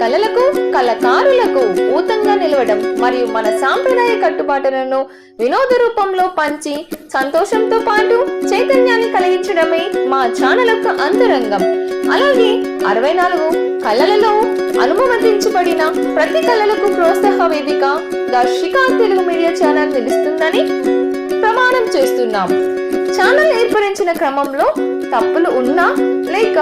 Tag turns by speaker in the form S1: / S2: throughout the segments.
S1: కళలకు కళకారులకు ఊతంగా నిలవడం మరియు మన సాంప్రదాయ కట్టుబాటులను వినోద రూపంలో పంచి సంతోషంతో పాటు చైతన్యాన్ని కలిగించడమే మా ఛానల్ యొక్క అంతరంగం. అలాగే అరవై నాలుగు కళలలో అనుమతించబడిన ప్రతి కళలకు ప్రోత్సాహ వేదిక the Srikanth Telugu media channel నిలుస్తుందని ప్రమాణం చేస్తున్నాం. ఛానల్ ఏర్పరించిన క్రమంలో తప్పులు ఉన్నా లేక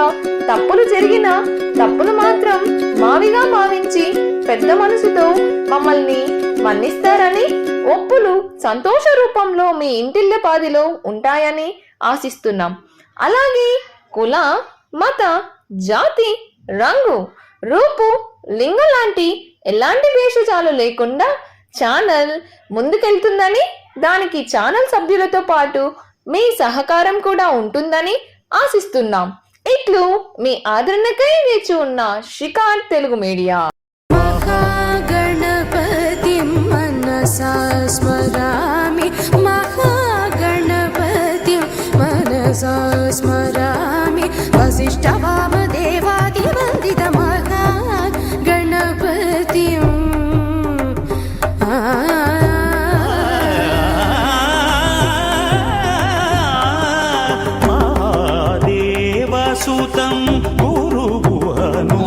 S1: తప్పులు జరిగినా తప్పులు మాత్రం మావిగా భావించి పెద్ద మనసుతో మమ్మల్ని మన్నిస్తారని ఒప్పులు సంతోష రూపంలో మీ ఇంటిల్లపాదిలో ఉంటాయని ఆశిస్తున్నాం. అలాగే కుల మత జాతి రంగు రూపు లింగం లాంటి ఎలాంటి భేషజాలు లేకుండా ఛానల్ ముందుకెళ్తుందని దానికి ఛానల్ సభ్యులతో పాటు మీ సహకారం కూడా ఉంటుందని ఆశిస్తున్నాం. ఇట్లు మీ ఆదరణకై వేచి ఉన్న శ్రీకాంత్ తెలుగు మీడియా.
S2: మహాగణపతి మనసా స్మరామి మహాగణపతి మనసా
S3: స్మరామి వశిష్ఠ గురు గుహను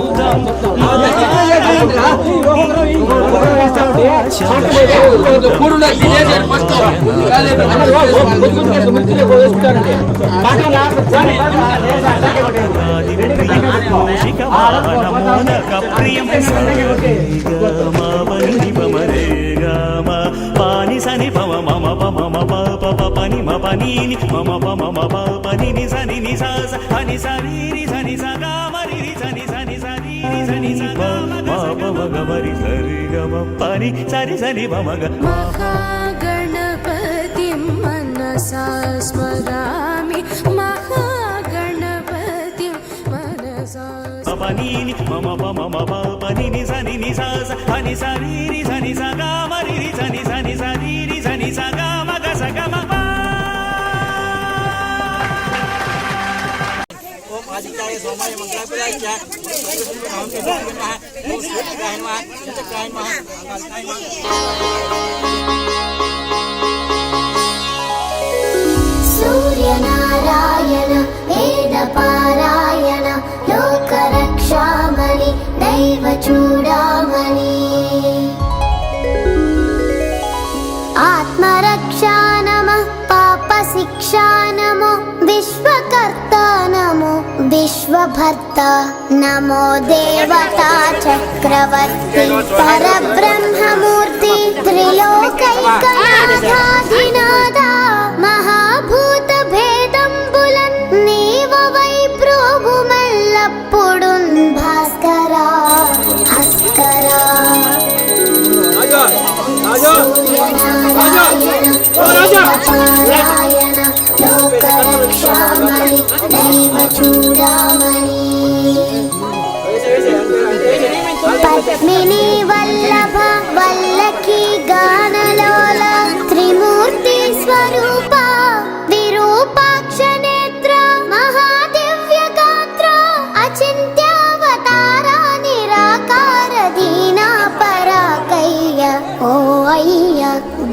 S3: సని పమ మమ పమ మమ పప పని మ పని మమ పమ మమ పని ని సని ని స అని సరి రి సని సగా మరి మని సరి సని
S2: మమగ మహాగణపతి మనసా స్మరామి
S3: మహాగణపతి మనసా పనీని మమ మమ మమ పని సని నిసా సని సరి సని సగా మరి సని సని సరి ये सोमाय मंगला पुलाय जा हम के साथ में है
S4: वो सुख गायन में जैसे गायन में
S5: अंगल गायन में सूर्य नारायण वेद पारायण लोक रक्षामणि दैव चूड़ा कर्ता नमो देवता चक्रवर्ति परब्रह्ममूर्ति त्रिलोकैकनाथाधिनादा
S6: महाभूतभेदं बुलन् नीव वै प्रोभुमल्लप्पुडुन् भास्करा हस्करा सूर्यनारायण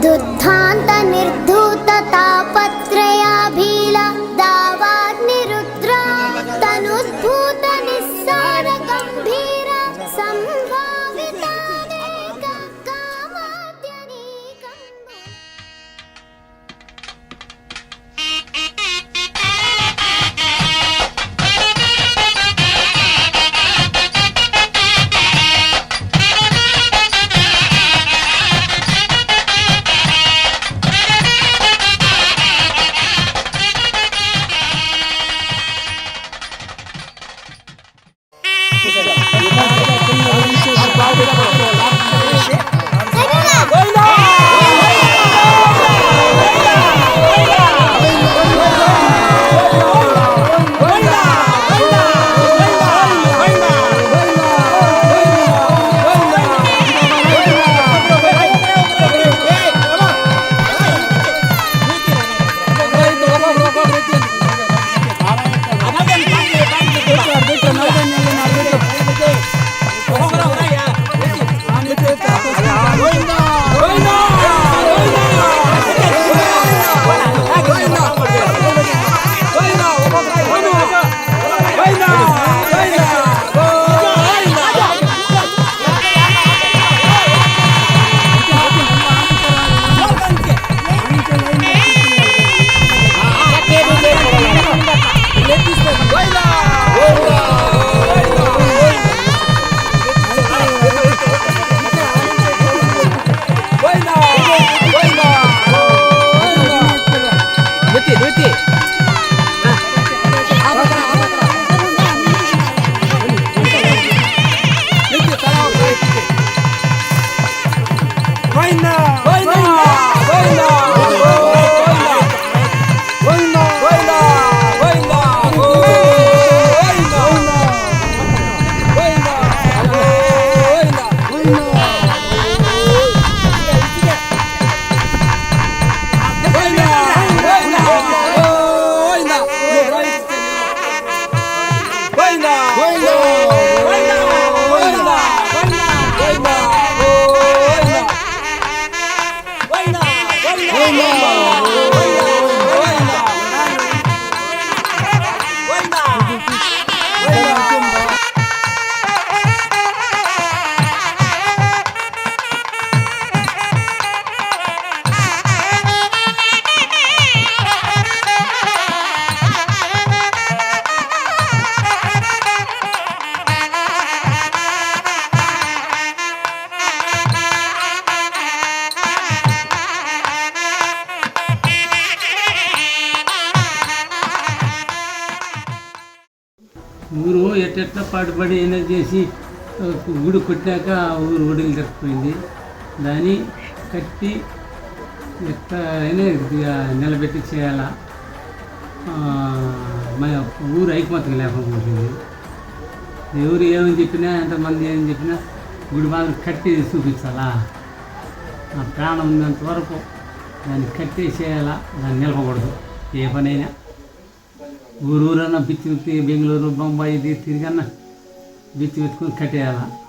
S6: दुर्धान्तनिर्धूतता पत्रयाभि
S7: Ah! ఎట్లా పాటుపడి ఏదో చేసి గుడి కొట్టాక ఆ ఊరు ఒడిలు జరిగిపోయింది దాన్ని కట్టి ఎట్లా అయినా నిలబెట్టి చేయాలా? మన ఊరు ఐకమత్యం లేకుండా ఉంటుంది ఎవరు ఏమని చెప్పినా ఎంతమంది ఏమని చెప్పినా గుడి మాత్రం కట్టి చూపించాలా? ఆ ప్రాణం ఉన్నంత వరకు దాన్ని కట్టి చేయాలా దాన్ని నిలపకూడదు. ఏ పనైనా. ಊರೂರನ್ನು ಬಿತ್ತಿ ಬಿತ್ತಿ ಬೆಂಗಳೂರು ಬೊಂಬಾಯಿ ತಿರ್ಗನ್ನ ಬಿತ್ತಿ ಬಿತ್ಕೊಂಡು
S5: ಕಟ್ಟೆಯಲ್ಲ